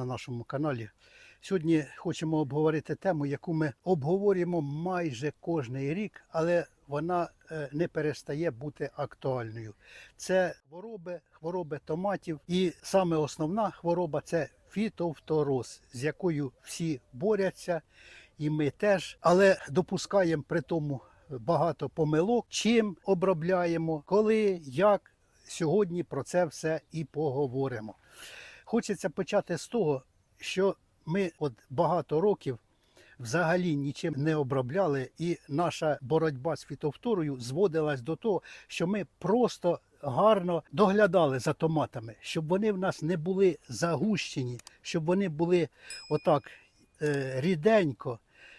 на нашому каналі. Сьогодні хочемо обговорити тему, яку ми обговорюємо майже кожний рік, але вона е, не перестає бути актуальною. Це хвороби, хвороби томатів. І саме основна хвороба це фітофтороз, з якою всі борються, і ми теж, але допускаємо при тому багато помилок, чим обробляємо, коли, як. Сьогодні про це все і поговоримо. Хочеться почати з того, що ми от багато років взагалі нічим не обробляли, і наша боротьба з фітовторою зводилась до того, що ми просто гарно доглядали за томатами, щоб вони в нас не були загущені, щоб вони були отак е, ріденько.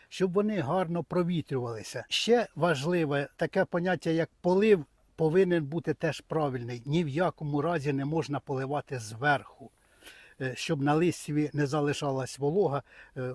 Щоб вони гарно провітрювалися. Ще важливе таке поняття, як полив, повинен бути теж правильний. Ні в якому разі не можна поливати зверху щоб на листіві не залишалась волога, е,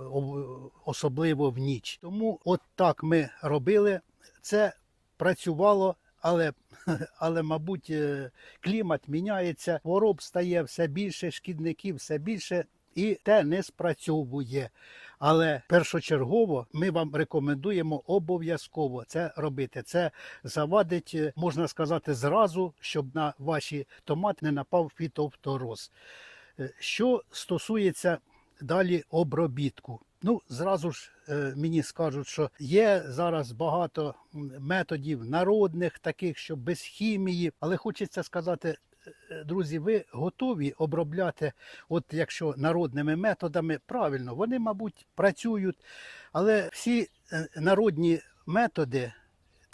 особливо в ніч. Тому от так ми робили. Це працювало, але, але мабуть, е, клімат міняється, хвороб стає все більше, шкідників все більше. І те не спрацьовує. Але першочергово ми вам рекомендуємо обов'язково це робити. Це завадить, е, можна сказати, зразу, щоб на ваші томати не напав фітофтороз. Е, Що стосується далі обробітку. Ну, зразу ж е, мені скажуть, що є зараз багато методів народних, таких, що без хімії, але хочеться сказати. е, Друзі, ви готові обробляти, от якщо народними методами, правильно, вони, мабуть, працюють, але всі народні методи,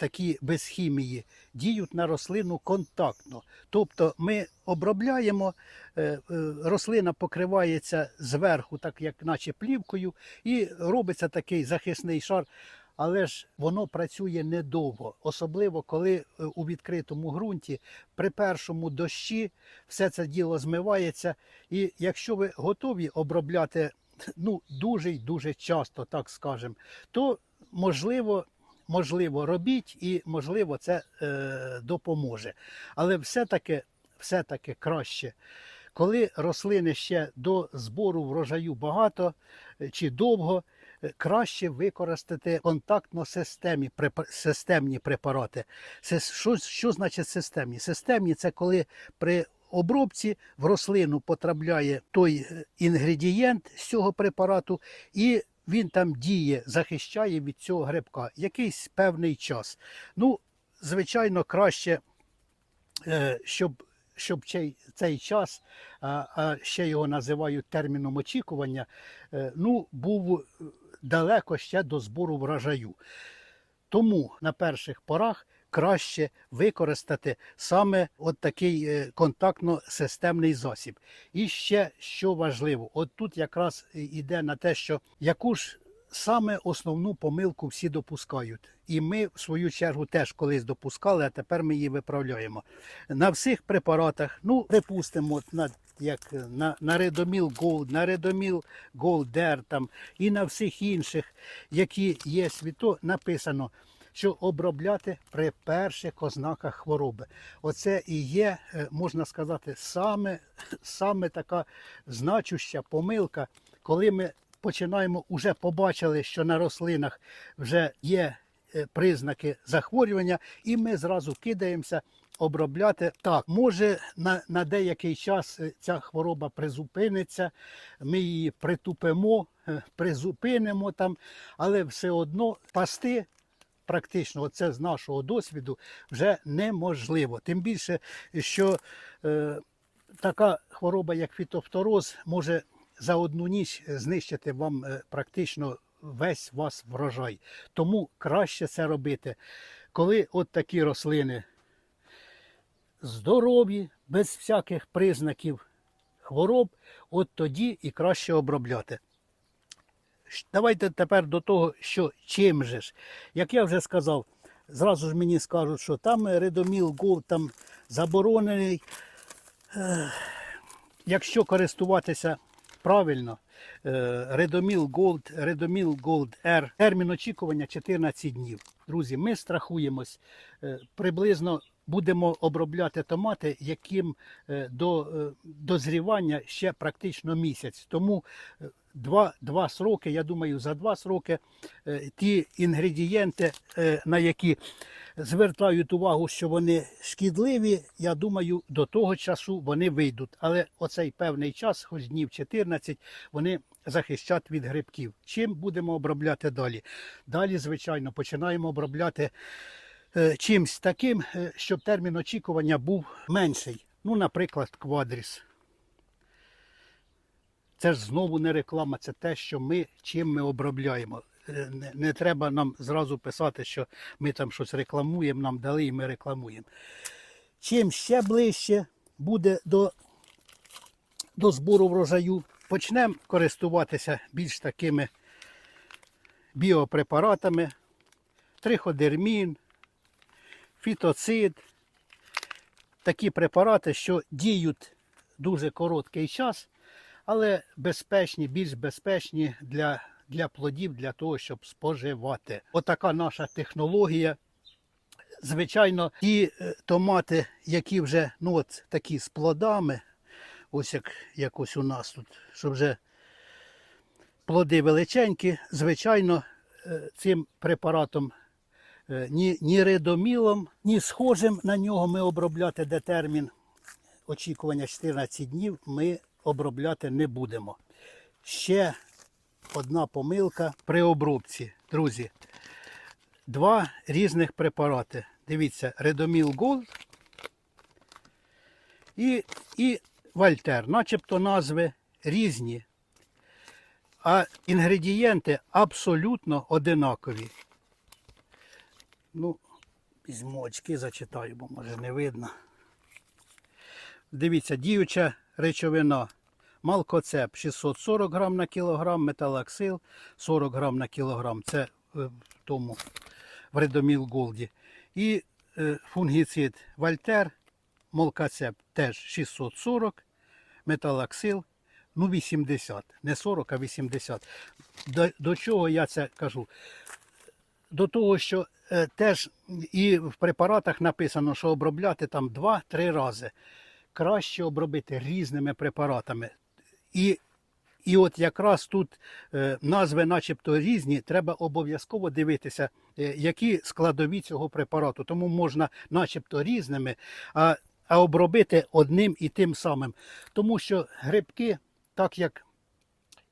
такі без хімії, діють на рослину контактно. Тобто ми обробляємо, е, е, рослина покривається зверху, так як наче плівкою, і робиться такий захисний шар. Але ж воно працює недовго, особливо коли е, у відкритому ґрунті при першому дощі все це діло змивається. І якщо ви готові обробляти ну, дуже й дуже часто, так скажемо, то можливо, можливо, робіть і можливо це е, допоможе. Але все-таки, все-таки краще. Коли рослини ще до збору врожаю багато е, чи довго, е, краще використати контактно-системні системні препарати. Що, що значить системні? Системні це коли при обробці в рослину потрапляє той е, інгредієнт з цього препарату, і він там діє, захищає від цього грибка якийсь певний час. Ну, звичайно, краще, е, щоб, щоб цей, цей час, а, ще його називають терміном очікування, е, ну, був е, далеко ще до збору врожаю. Тому на перших порах краще використати саме от такий е, контактно-системний засіб. І ще що важливо, от тут якраз йде на те, що яку ж саме основну помилку всі допускають. І ми, в свою чергу, теж колись допускали, а тепер ми її виправляємо. На всіх препаратах, ну, припустимо, от на, як на, на Редоміл Gold, на Редоміл Голдер там, і на всіх інших, які є світо, написано, що обробляти при перших ознаках хвороби. Оце і є, е, можна сказати, саме, саме така значуща помилка, коли ми починаємо уже побачили, що на рослинах вже є е, признаки захворювання, і ми зразу кидаємося обробляти. Так, може на, на деякий час е, ця хвороба призупиниться, ми її притупимо, призупинимо там, але все одно пасти. Практично, це з нашого досвіду вже неможливо. Тим більше, що е, така хвороба, як фітофтороз, може за одну ніч знищити вам е, практично весь вас врожай. Тому краще це робити, коли от такі рослини здорові, без всяких признаків хвороб, от тоді і краще обробляти. Давайте тепер до того, що чим же ж. Як я вже сказав, зразу ж мені скажуть, що там Редоміл Голд там заборонений. Якщо користуватися правильно, Редоміл Голд, Редоміл Голд R, термін очікування 14 днів. Друзі, ми страхуємось е, приблизно будемо обробляти томати, яким е, до е, дозрівання ще практично місяць. Тому е, два, два сроки, я думаю, за два сроки ті інгредієнти, на які звертають увагу, що вони шкідливі, я думаю, до того часу вони вийдуть. Але оцей певний час, хоч днів 14, вони захищать від грибків. Чим будемо обробляти далі? Далі, звичайно, починаємо обробляти чимсь таким, е, щоб термін очікування був менший. Ну, наприклад, квадріс. Це ж знову не реклама, це те, що ми чим ми обробляємо. Е, Не, не треба нам зразу писати, що ми там щось рекламуємо, нам дали і ми рекламуємо. Чим ще ближче буде до, до збору врожаю, почнемо користуватися більш такими біопрепаратами, триходермін, фітоцид. Такі препарати, що діють дуже короткий час, але безпечні, більш безпечні для, для плодів, для того, щоб споживати. Отака наша технологія. Звичайно, ті е, томати, які вже ну от такі з плодами, ось як якось у нас тут, що вже плоди величенькі, звичайно, е, цим препаратом ні, ні редомілом, ні схожим на нього ми обробляти де термін очікування 14 днів ми обробляти не будемо. Ще одна помилка при обробці, друзі. Два різних препарати. Дивіться, Редоміл Голд і, і Вальтер. Начебто назви різні, а інгредієнти абсолютно одинакові. Ну, візьму очки, зачитаю, бо може не видно. Дивіться, діюча речовина. Малкоцеп 640 грам на кілограм, металаксил 40 грам на кілограм. Це е, в тому в Редоміл Голді. І е, фунгіцид Вальтер, молкацеп теж 640, металаксил ну 80, не 40, а 80. До, до чого я це кажу? До того, що теж і в препаратах написано, що обробляти там 2-3 рази. Краще обробити різними препаратами. І, і от якраз тут е, назви начебто різні, треба обов'язково дивитися, е, які складові цього препарату. Тому можна начебто різними, а, а обробити одним і тим самим. Тому що грибки, так як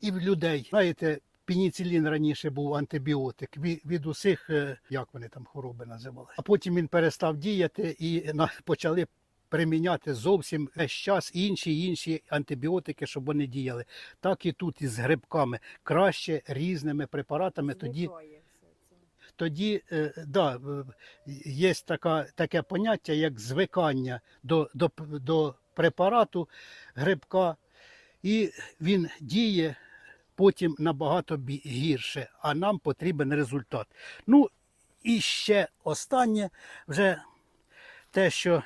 і в людей, знаєте, пеніцилін раніше був антибіотик від, від усіх, е, як вони там хвороби називали. А потім він перестав діяти і почали приміняти зовсім весь час інші інші антибіотики, щоб вони діяли. Так і тут із грибками. Краще різними препаратами тоді тоді е, да, є така, таке поняття, як звикання до, до, до препарату грибка, і він діє потім набагато гірше, а нам потрібен результат. Ну і ще останнє, вже те, що,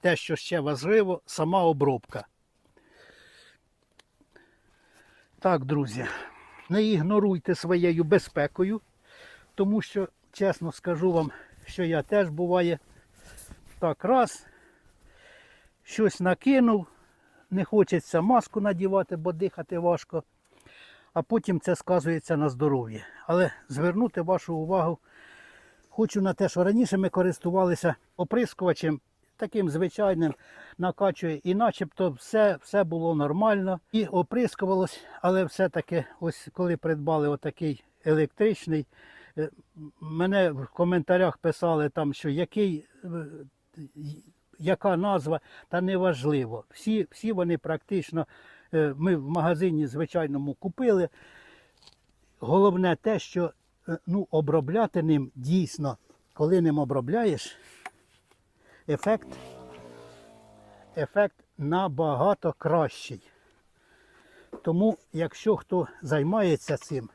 те, що ще важливо, сама обробка. Так, друзі, не ігноруйте своєю безпекою тому що, чесно скажу вам, що я теж буває так раз, щось накинув, не хочеться маску надівати, бо дихати важко, а потім це сказується на здоров'ї. Але звернути вашу увагу хочу на те, що раніше ми користувалися оприскувачем, таким звичайним накачує, і начебто все, все було нормально і оприскувалось, але все-таки, ось коли придбали отакий електричний, Е, мене в коментарях писали там, що який, е, яка назва, та неважливо. Всі, всі вони практично, е, ми в магазині звичайному купили. Головне те, що е, ну, обробляти ним дійсно, коли ним обробляєш, ефект, ефект набагато кращий. Тому, якщо хто займається цим,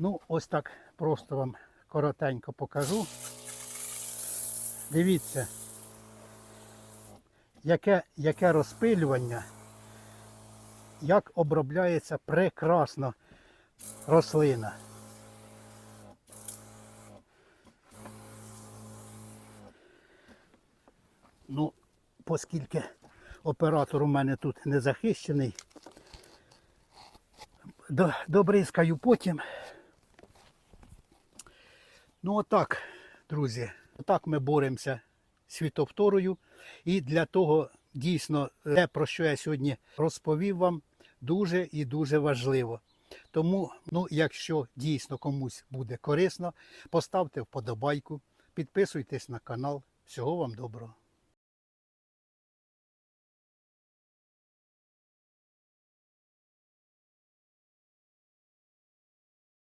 Ну, ось так просто вам коротенько покажу. Дивіться, яке, яке розпилювання, як обробляється прекрасно рослина. Ну, оскільки оператор у мене тут не захищений, добризкаю потім. Ну, отак, друзі, отак ми боремося світовторою. І для того дійсно те, про що я сьогодні розповів вам, дуже і дуже важливо. Тому, ну, якщо дійсно комусь буде корисно, поставте вподобайку, підписуйтесь на канал. Всього вам доброго.